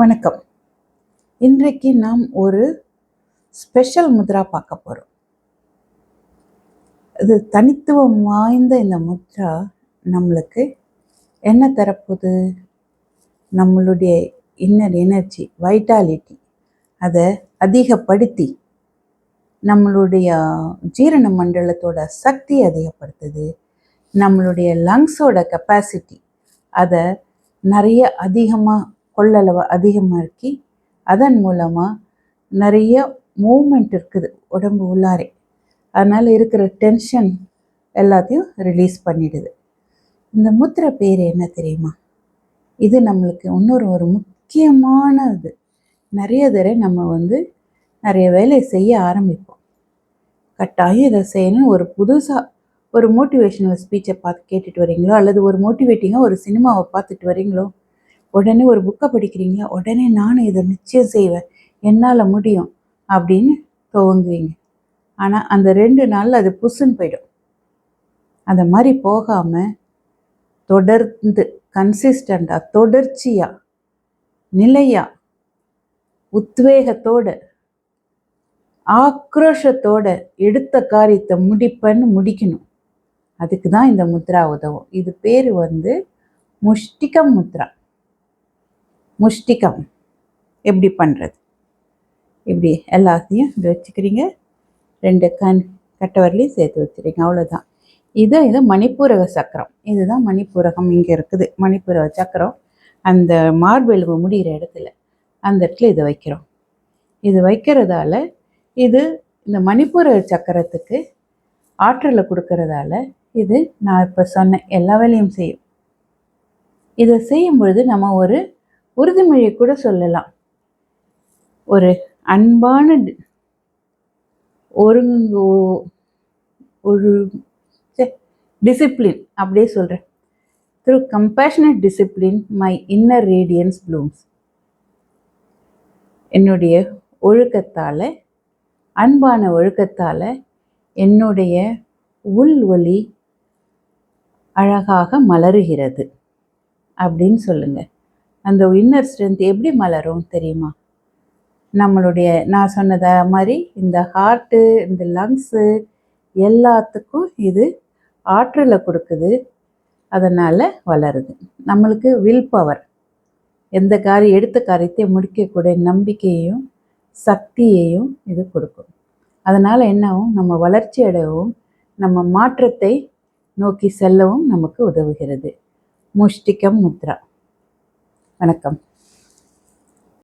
வணக்கம். இன்றைக்கு நாம் ஒரு ஸ்பெஷல் முத்ரா பார்க்க போகிறோம் இது தனித்துவம் வாய்ந்த இந்த முத்ரா நம்மளுக்கு என்ன தரப்போகுது? நம்மளுடைய இன்னர் எனர்ஜி வைட்டாலிட்டி அதை அதிகப்படுத்தி நம்மளுடைய ஜீரண மண்டலத்தோட சக்தி அதிகப்படுத்துது. நம்மளுடைய லங்ஸோட கெப்பாசிட்டி அதை நிறைய அதிகமாக கொள்ளளவு அதிகமாக்கி அதன் மூலமாக நிறைய மூமெண்ட் இருக்குது உடம்பு உள்ளாரே. அதனால் இருக்கிற டென்ஷன் எல்லாத்தையும் ரிலீஸ் பண்ணிடுது. இந்த முத்திரை பேர் என்ன தெரியுமா? இது நம்மளுக்கு இன்னொரு ஒரு முக்கியமானது. நிறைய தடவை நம்ம வந்து நிறைய வேலையை செய்ய ஆரம்பிப்போம். கட்டாயம் இதை செய்யணும் ஒரு புதுசாக ஒரு மோட்டிவேஷனல் ஸ்பீச்சை பார்த்து கேட்டுட்டு வரீங்களோ அல்லது ஒரு மோட்டிவேட்டிங்காக ஒரு சினிமாவை பார்த்துட்டு வரீங்களோ உடனே ஒரு புக்கை படிக்கிறீங்களா? உடனே நானும் இதை நிச்சயம் செய்வேன். என்னால் முடியும் அப்படின்னு துவங்குவீங்க. ஆனால் அந்த ரெண்டு நாளில் அது புசுன்னு போயிடும். அந்த மாதிரி போகாமல் தொடர்ந்து கன்சிஸ்டண்டாக தொடர்ச்சியாக நிலையாக உத்வேகத்தோட ஆக்ரோஷத்தோட எடுத்த காரியத்தை முடிப்பேன்னு முடிக்கணும். அதுக்கு தான் இந்த முத்ரா உதவும். இது பேர் வந்து முஷ்டிகம் முத்ரா. முஷ்டிகம். எப்படி பண்ணுறது இப்படி எல்லாத்தையும் இப்படி வச்சுக்கிறீங்க. ரெண்டு கண் கட்டவரலையும் சேர்த்து வச்சுருங்க. அவ்வளோதான் இது இது மணிப்பூரக சக்கரம். இதுதான் மணிப்பூரகம் இங்கே இருக்குது. மணிப்பூரக சக்கரம். அந்த மார்பெலும்பு முடிகிற இடத்துல அந்த இடத்துல இதை வைக்கிறோம். இது வைக்கிறதால இது இந்த மணிப்பூர சக்கரத்துக்கு ஆற்றலை கொடுக்கறதால இது நான் இப்போ சொன்ன எல்லா வேலையும் செய்யும். இதை செய்யும் பொழுது நம்ம ஒரு உறுதிமொழியை கூட சொல்லலாம். ஒரு அன்பான டி- ஒருங்கு ஒரு டிசிப்ளின் அப்படியே சொல்கிறேன் through compassionate discipline my inner radiance blooms என்னுடைய ஒழுக்கத்தால் அன்பான ஒழுக்கத்தால் என்னுடைய உள் ஒளி அழகாக மலருகிறது. அப்படின்னு சொல்லுங்கள் அந்த இன்னர் ஸ்ட்ரென்த் எப்படி மலரும் தெரியுமா? நம்மளுடைய நான் சொன்னத மாதிரி இந்த ஹார்ட்டு இந்த லங்ஸு எல்லாத்துக்கும் இது ஆற்றலை கொடுக்குது. அதனால் வளருது. நம்மளுக்கு வில் பவர் எந்த காரியம் எடுத்த காரியத்தை முடிக்கக்கூடிய நம்பிக்கையையும் சக்தியையும் இது கொடுக்கும். அதனால் என்னவும் நம்ம வளர்ச்சி அடையவும் நம்ம மாற்றத்தை நோக்கி செல்லவும் நமக்கு உதவுகிறது. முஷ்டிகம் முத்ரா. வணக்கம்.